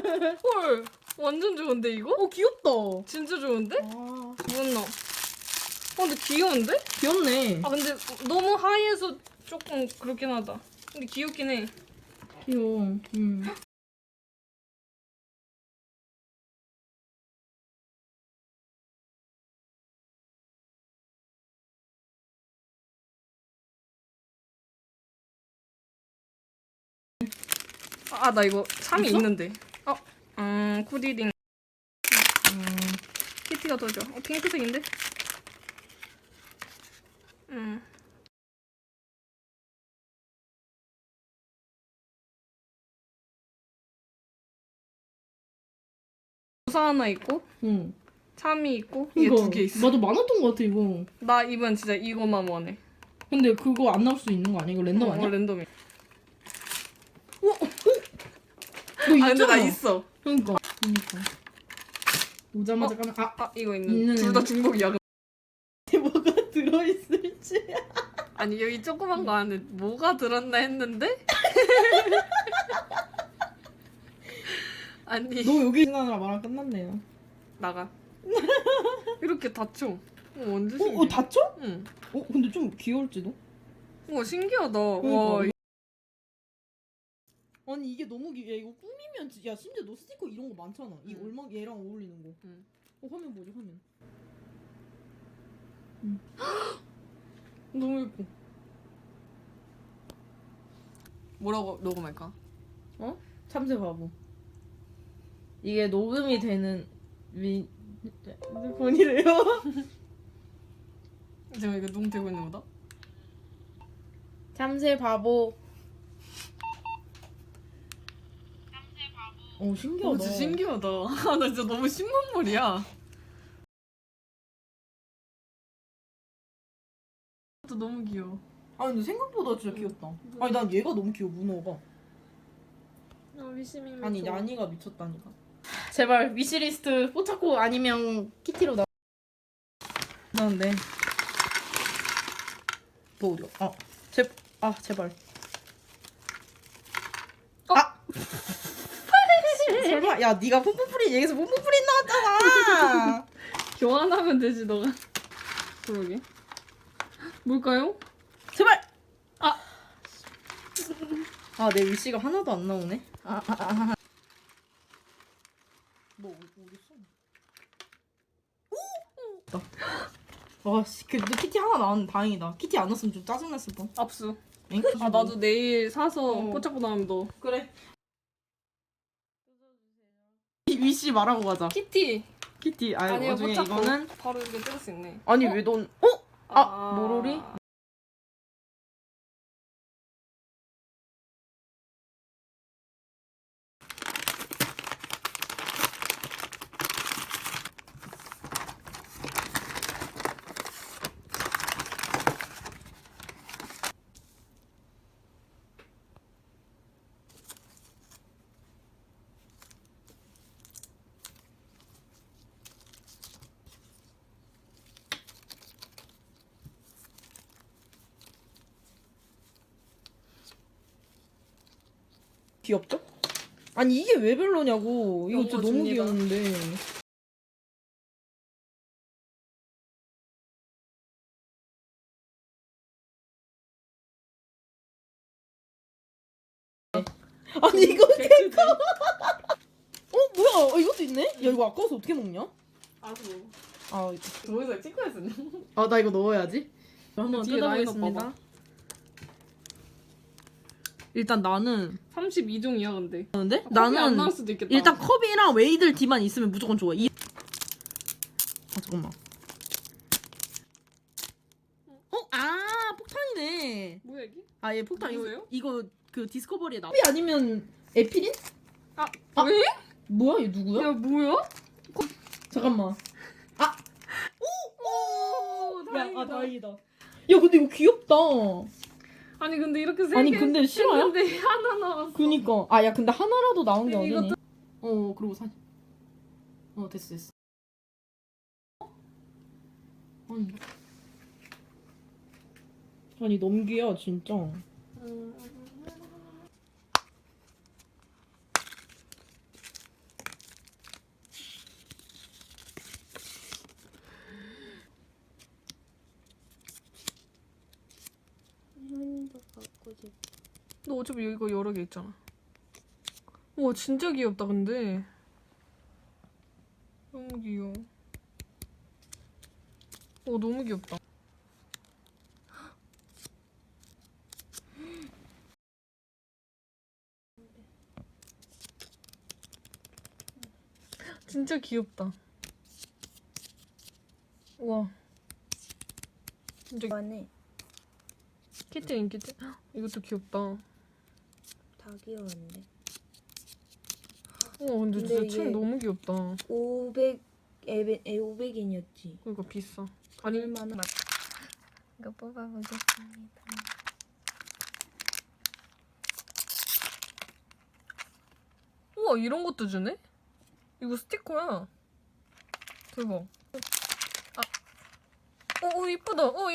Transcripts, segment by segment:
헐 완전 좋은데 이거? 어 귀엽다. 진짜 좋은데? 아 뭐였나? 어 근데 귀여운데? 귀엽네. 아 근데 너무 하이해서 조금 그렇긴 하다. 근데 귀엽긴 해. 귀여워. 음. 아 나 이거 3이 있어? 있는데. 어, 음 쿠디딩. 음 키티가 더 좋아. 어 핑크색인데? 음. 우사 하나 있고 응. 참이 있고 얘 이거 두개 있어. 나도 많았던 것 같아 이거. 나 이번 진짜 이거만 원해. 근데 그거 안 나올 수 있는 거 아니야? 이거 랜덤 어, 아니야? 랜덤이. 너 아 근데 있잖아. 나 있어. 그러니까. 그러니까. 오자마자 어? 까면 아 아 이거 있는 있는. 둘다 애는- 중복이야. 뭐가 들어있을지. 아니 여기 조그만 거 안에 뭐가 들었나 했는데 아니 너 여기 생각하느라 말랑 끝났네요. 나가 이렇게 다쳐 어, 완전 어, 신기해 어 다쳐? 응. 어 근데 좀 귀여울지도. 와 신기하다 그러니까. 와 아니 이게 너무 귀. 야 이거 꾸미면 지- 야 심지어 너 스티커 이런 거 많잖아. 이 응. 얼마 얘랑 어울리는 거. 응. 어 화면 보자 화면. 너무 예뻐 뭐라고 녹음할까? 참새 바보. 이게 녹음이 되는 미 본이래요. 제가 이거 녹음되고 있는 거다? 참새 바보. 어 신기하다. 오 진짜 신기하다 아, 나 진짜 너무 신문물이야 또 너무 귀여워 아 근데 생각보다 진짜 귀엽다. 아니 난 얘가 너무 귀여워 문어가. 아 미시미 아니 야니가 미쳤다니까. 제발 위시리스트 포차코 아니면 키티로 나. 나는데. 뭐 어디야? 아, 제, 아 제발. 어? 아. 설마 야 네가 뽀뽀프린 얘기해서 뽀뽀프린 나왔잖아. 교환하면 되지 너가 그러게 뭘까요? 제발. 아. 아 내 위시가 하나도 안 나오네. 아, 아, 아, 아. 너 어디 있어? 오! 아씨 그래도 키티 하나 나왔는데 다행이다. 키티 안 났으면 좀 짜증났을 뻔. 압수 엥? 아 나도 내일 사서 어. 포착고 나오면 너 그래. 위시 말하고 가자. 키티 키티 아니 아니요 나중에 포착고 이거는 바로 이렇게 뜯을 수 있네 아니 어? 왜넌 어? 아, 모로리? 귀엽죠? 아니 이게 왜 별로냐고. 이거 진짜 너무 넘어집니다. 귀여운데. 아니 이거 개크지 어 뭐야? 어, 이것도 있네? 야 이거 아까워서 어떻게 먹냐? 아주 아, 동영상 찍고 했었네 아 나 이거 넣어야지. 한번 뒤에 라인업 뜯어보겠습니다. 봐봐. 일단 나는 32종이야 근데 하는데 아, 컵이 안 나는 나올 수도 있겠다 일단 컵이랑 웨이들 D만 있으면 무조건 좋아. 이... 아 잠깐만. 어? 아 폭탄이네. 뭐야 이게? 아 얘 폭탄 이거 누구세요? 이거 그 디스커버리에 나. 컵이 아니면 에피린? 아, 아. 왜? 뭐야 얘 누구야? 야 뭐야? 잠깐만. 아. 오 야, 다행이다 아 다행이다. 야 근데 이거 귀엽다. 아니 근데 이렇게 세 아니 개 근데 싫어요? 했는데 하나 나왔어 그니까. 아 야 근데 하나라도 나온 게 이것도- 어디니? 어 그리고 사. 어 됐어 됐어. 아니. 아니 넘기야 진짜. 바꾸지. 너 어차피 이거 여러 개 있잖아. 와 진짜 귀엽다 근데. 너무 귀여워. 오 너무 귀엽다. 진짜 귀엽다. 와. 진짜 안에 키티 인키티. 이것도 귀엽다. 다 귀여운데. 와 근데 진짜 근데 책 이게- 너무 귀엽다. 500 에베 에 500엔이었지. 그러니까 비싸. 아니 얼마나? 이거 뽑아보겠습니다. 우와 이런 것도 주네? 이거 스티커야. 대박. 아. 어, 어 이쁘다. 어. 이...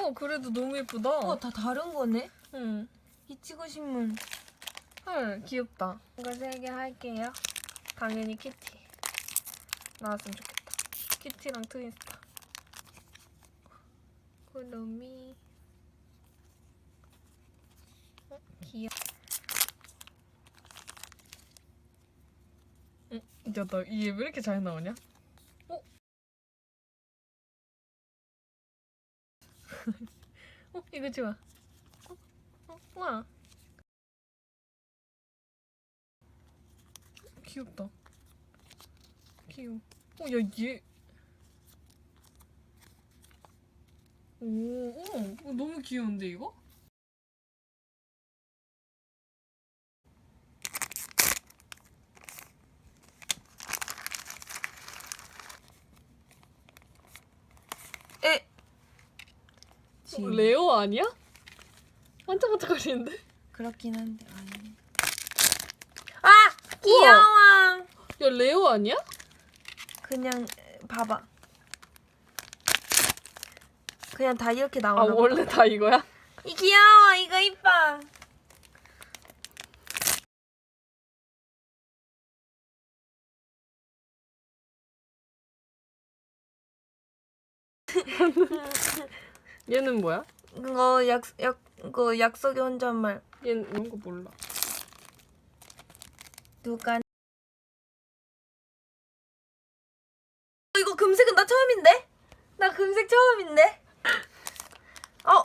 어 그래도 너무 이쁘다. 어, 다 다른 거네? 응. 이치고 신문. 헐 귀엽다. 이거 세 개 할게요. 당연히 키티. 나왔으면 좋겠다. 키티랑 트윈스타. 코노미. 어, 귀여워. 응? 야, 나 이게 왜 이렇게 잘 나오냐? 어, 이거 좋아. 어, 어, 와. 귀엽다. 귀여워. 어, 야, 얘. 오, 어, 어, 너무 귀여운데, 이거? 에. 어, 레오 아니야? 반짝반짝거리는데? 그렇긴 한데 아니. 아 귀여워. 야, 레오 아니야? 그냥 봐봐. 그냥 다 이렇게 아, 나오나 봐. 원래 다 이거야? 이 귀여워. 이거 이뻐. 얘는 뭐야? 이거 약약 이거 약속의 혼잣말. 얘는 이런 거 몰라. 누가 이거 금색은 나 처음인데? 나 금색 처음인데? 어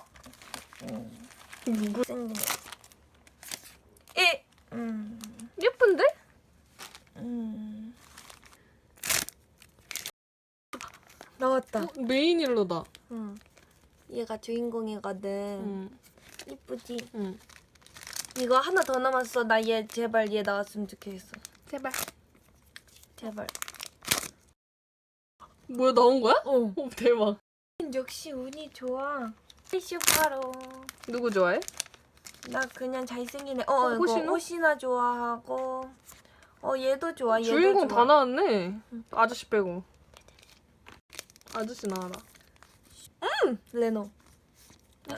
누구? 생기네. 이 음. 예쁜데? 음. 나왔다. 어, 메인 힐러다. 응. 얘가 주인공이거든. 응. 이쁘지? 응. 이거 하나 더 남았어. 나 얘 제발 얘 나왔으면 좋겠어. 제발. 제발. 뭐야, 나온 거야? 어. 어, 대박. 역시 운이 좋아. 슈파로. 누구 좋아해? 나 그냥 잘생긴 애. 어, 어, 이거 호시노? 호시나 좋아하고. 어, 얘도 좋아. 얘도 주인공 좋아. 다 나왔네. 아저씨 빼고. 아저씨 나와라. 레노.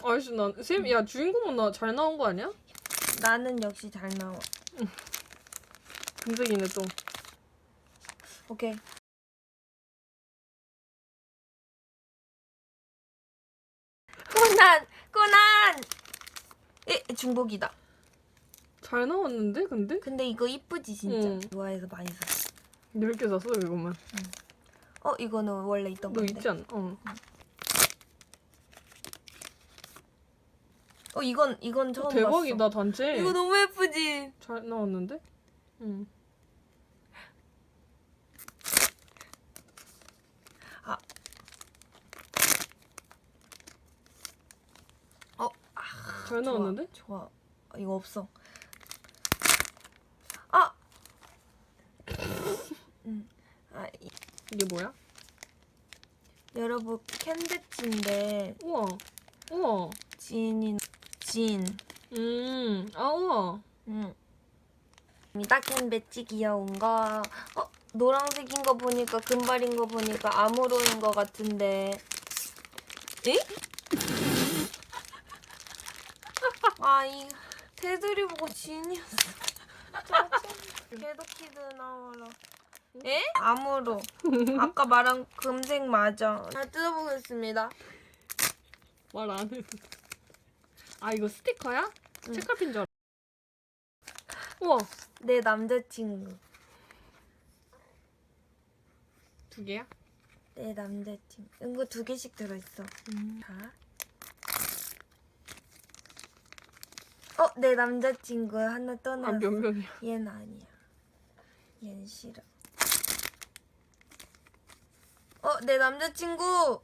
어, 아저씨 나, 쌤, 야, 주인공은 나 잘 나온 거 아니야? 나는 역시 잘 나와. 금색이네, 좀. 오케이. 코난! 코난! 에, 중복이다. 잘 나왔는데, 근데? 근데 이거 이쁘지 진짜. 응. 좋아해서 많이 샀어. 몇개 샀어, 이거만. 어, 이거는 원래 있던 너 건데. 있지 않나? 어. 어, 이건 이건 처음 대박이다, 봤어. 단체. 이거 너무 예쁘지? 잘 나왔는데? 응. 어, 잘 나왔는데? 좋아. 어, 이거 없어. 아. 음. 아, 이- 이게 뭐야? 여러분 캔데츠인데 우와. 우와. 진이 진. 음. 아, 우와. 응. 미다캔 배지 귀여운 거. 어, 노란색인 거 보니까 금발인 거 보니까 아무로인 거 같은데. 에? 아, 이 테두리 보고 진이었어. 짜증. 개도키드 나와라. 에? 암으로. 아까 말한 금색 맞아. 잘 뜯어보겠습니다. 말 안 해도. 아 이거 스티커야? 응. 책갈피인 줄 알아. 우와 내 남자친구. 두 개야? 내 남자친구. 이거 두 개씩 들어있어. 자. 어, 내 남자친구 하나 떠났어. 아몇 명이야? 얘는 아니야. 얘는 싫어. 어, 내 남자친구!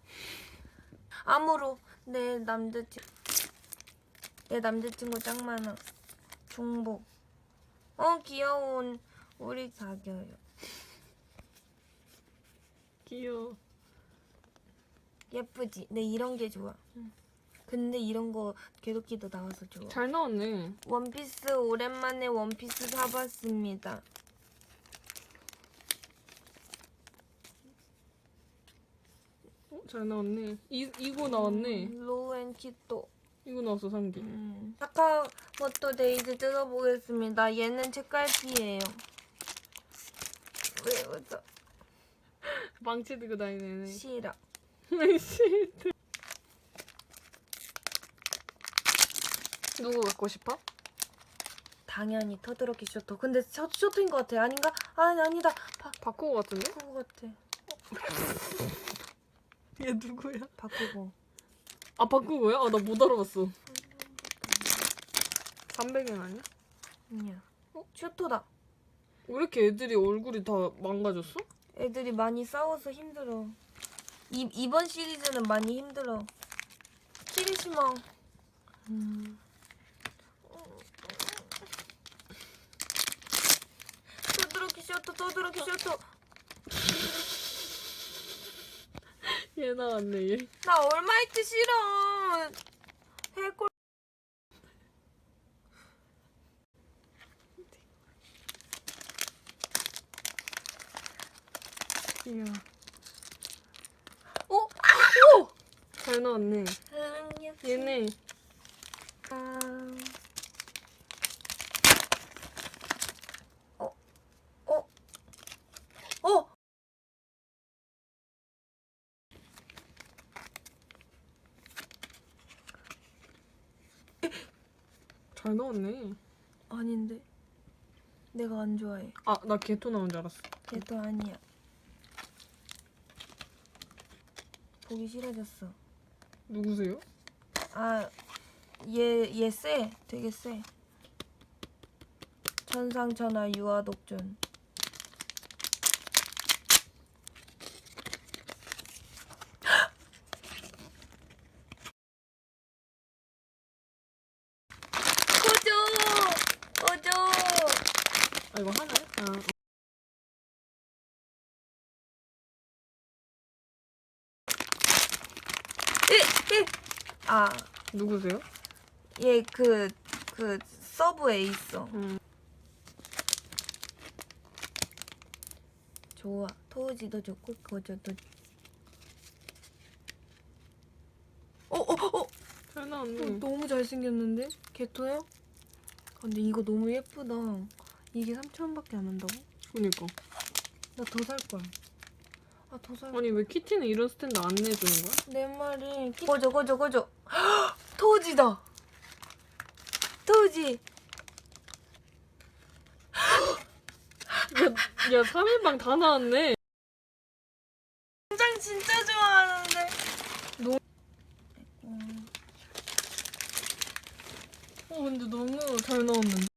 암으로 내 남자친구. 내 남자친구 짱 많아. 중복. 어, 귀여운 우리 사겨요. 귀여워. 예쁘지? 내 이런 게 좋아. 근데 이런 거 개도끼도 나와서 좋아. 잘 나왔네. 원피스 오랜만에 원피스 사봤습니다. 어, 잘 나왔네. 이 이거 나왔네. 로앤키토. 이거 나왔어 상기. 음. 카카오모토 데이즈 뜯어보겠습니다. 얘는 책갈피예요. 왜 웃어? 망치 들고 다니네. 싫어. 씨. 누구 갖고 싶어? 당연히 터드러기 쇼토. 근데 셔, 쇼토인 것 같아. 아닌가? 아니 아니다. 바, 바꾸고 같은데? 바꾸고 같아. 얘 누구야? 바꾸고. 아 바꾸고야? 아 나 못 알아봤어. 300엔 아니야? 아니야. 어? 쇼토다. 왜 이렇게 애들이 얼굴이 다 망가졌어? 애들이 많이 싸워서 힘들어. 이, 이번 시리즈는 많이 힘들어. 키리시마. 음. 토드로키 쇼토, 토드로키 쇼토. 얘 나왔네 얘. 나 얼마이트 싫어. 해골. 귀여워. 오! 오! 잘 나왔네. 사랑해. 얘네 아. 잘 나왔네. 아닌데. 내가 안 좋아해. 아 나 개토 나온 줄 알았어. 걔도 아니야. 보기 싫어졌어. 누구세요? 아, 얘, 얘 쎄. 되게 쎄. 천상천하 유아독존. 아 이거 하나야? 아 어. 아, 누구세요? 얘 그, 그, 서브에 있어. 음. 좋아. 토우지도 좋고, 거저도. 어, 어, 어! 잘 나왔네. 어, 너무 잘생겼는데? 개토야? 근데 이거 너무 예쁘다. 이게 3,000원밖에 안 한다고? 그니까. 나 더 살 거야. 아, 더 살. 아니 왜 키티는 이런 스탠드 안 내주는 거야? 내 말이. 꺼져, 꺼져, 꺼져. 토우지다! 토우지! 야, 야 3인방 다 나왔네. 굉장 진짜 좋아하는데. 너. 음. 어 근데 너무 잘 나왔는데?